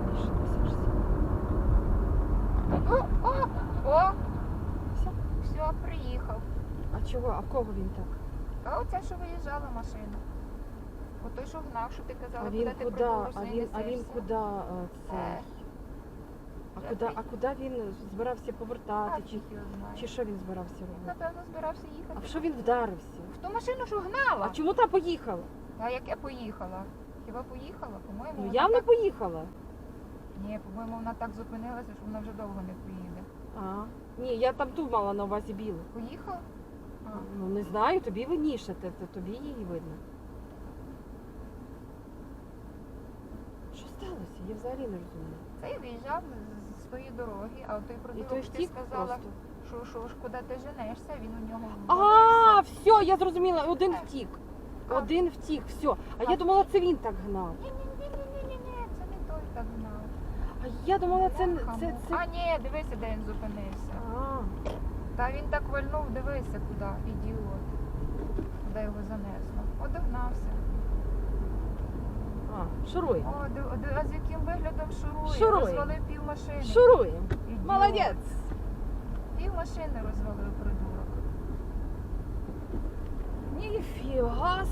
більше, більше, більше. О, о, о! Все, все, приїхав. А чого? А кого він так? А оця, що виїжджала машина. От той, що гнав, що ти казала, А він куди ти куди? продовжиш, А він, э, э, а він несешся. куди це? А куди, а куди він збирався А, повертати? Чи, чи що він збирався робити? Напевно, збирався їхати. А в що він вдарився? В ту машину, що А чому та поїхала? А як я поїхала? Хіба поїхала? По-моєму, Ну вона явно так- поїхала. Ні, по-моєму, вона так зупинилася, що вона вже довго не поїде. А. Ні, я там ту мала на увазі білу. Поїхала? А. Ну не знаю, тобі видніше, те- те- тобі її видно. Що сталося? Я взагалі не розумію. Цей виїжджав з- з своєї дороги, а от той І той продавець ти втік сказала, просто. що, що ж, куди ти женешся, він у нього А, ввалився. все, я зрозуміла, один втік. Один втік, все. А я думала, це він так гнав. Ні-ні-ні-ні-ні, це не той так гнав. А я думала, це, це, це... А ні, дивися, де він зупинився. А, Та він так вальнув, дивися куди, ідіот. Куди його занесло. Одогнався. а, шуруємо. О, ди- ди- а з яким виглядом шурує? Шурує. Розвалив пів машини. Шуруємо. Ідіот. Молодець. Пів машини розвалив придурок. Ніфіга